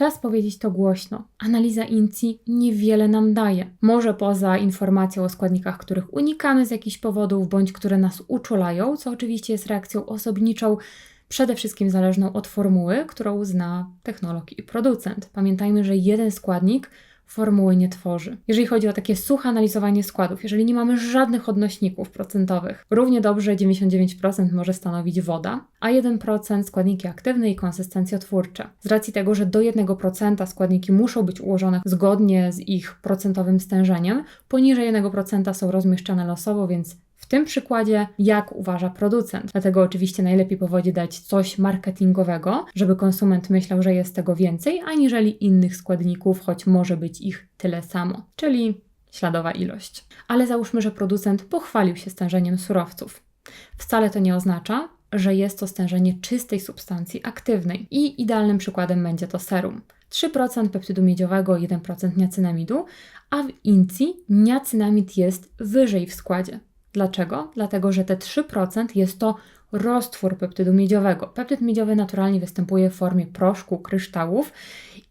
Czas powiedzieć to głośno. Analiza INCI niewiele nam daje. Może poza informacją o składnikach, których unikamy z jakichś powodów, bądź które nas uczulają, co oczywiście jest reakcją osobniczą, przede wszystkim zależną od formuły, którą zna technolog i producent. Pamiętajmy, że jeden składnik formuły nie tworzy. Jeżeli chodzi o takie suche analizowanie składów, jeżeli nie mamy żadnych odnośników procentowych, równie dobrze 99% może stanowić woda, a 1% składniki aktywne i konsystencjotwórcze. Z racji tego, że do 1% składniki muszą być ułożone zgodnie z ich procentowym stężeniem, poniżej 1% są rozmieszczane losowo, więc w tym przykładzie, jak uważa producent. Dlatego oczywiście najlepiej powodzi dać coś marketingowego, żeby konsument myślał, że jest tego więcej, aniżeli innych składników, choć może być ich tyle samo. Czyli śladowa ilość. Ale załóżmy, że producent pochwalił się stężeniem surowców. Wcale to nie oznacza, że jest to stężenie czystej substancji aktywnej i idealnym przykładem będzie to serum. 3% peptydu miedziowego, 1% niacynamidu, a w INCI niacynamid jest wyżej w składzie. Dlaczego? Dlatego, że te 3% jest to roztwór peptydu miedziowego. Peptyd miedziowy naturalnie występuje w formie proszku, kryształów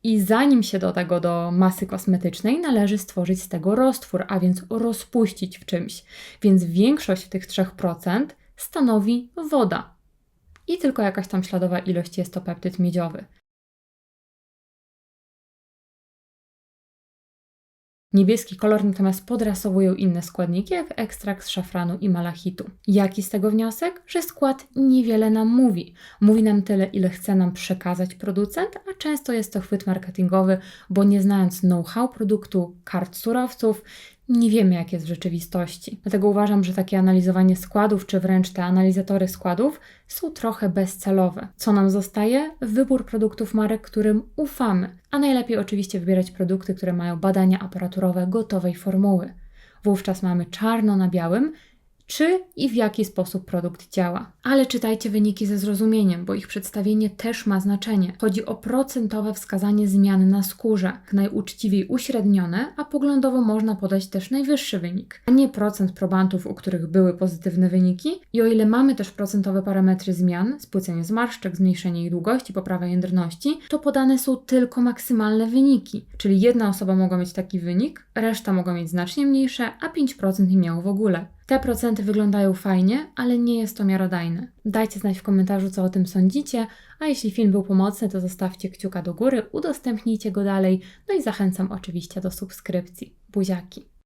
i zanim się do tego, do masy kosmetycznej, należy stworzyć z tego roztwór, a więc rozpuścić w czymś. Więc większość tych 3% stanowi woda. I tylko jakaś tam śladowa ilość jest to peptyd miedziowy. Niebieski kolor natomiast podrasowują inne składniki, jak ekstrakt z szafranu i malachitu. Jaki z tego wniosek? Że skład niewiele nam mówi. Mówi nam tyle, ile chce nam przekazać producent, a często jest to chwyt marketingowy, bo nie znając know-how produktu, kart surowców, nie wiemy, jak jest w rzeczywistości. Dlatego uważam, że takie analizowanie składów, czy wręcz te analizatory składów są trochę bezcelowe. Co nam zostaje? Wybór produktów marek, którym ufamy. A najlepiej oczywiście wybierać produkty, które mają badania aparaturowe gotowej formuły. Wówczas mamy czarno na białym, czy i w jaki sposób produkt działa. Ale czytajcie wyniki ze zrozumieniem, bo ich przedstawienie też ma znaczenie. Chodzi o procentowe wskazanie zmiany na skórze, najuczciwiej uśrednione, a poglądowo można podać też najwyższy wynik, a nie procent probantów, u których były pozytywne wyniki. I o ile mamy też procentowe parametry zmian, spłycenie zmarszczek, zmniejszenie ich długości, poprawa jędrności, to podane są tylko maksymalne wyniki. Czyli jedna osoba mogła mieć taki wynik, reszta mogła mieć znacznie mniejsze, a 5% nie miało w ogóle. Te procenty wyglądają fajnie, ale nie jest to miarodajne. Dajcie znać w komentarzu, co o tym sądzicie, a jeśli film był pomocny, to zostawcie kciuka do góry, udostępnijcie go dalej, no i zachęcam oczywiście do subskrypcji. Buziaki!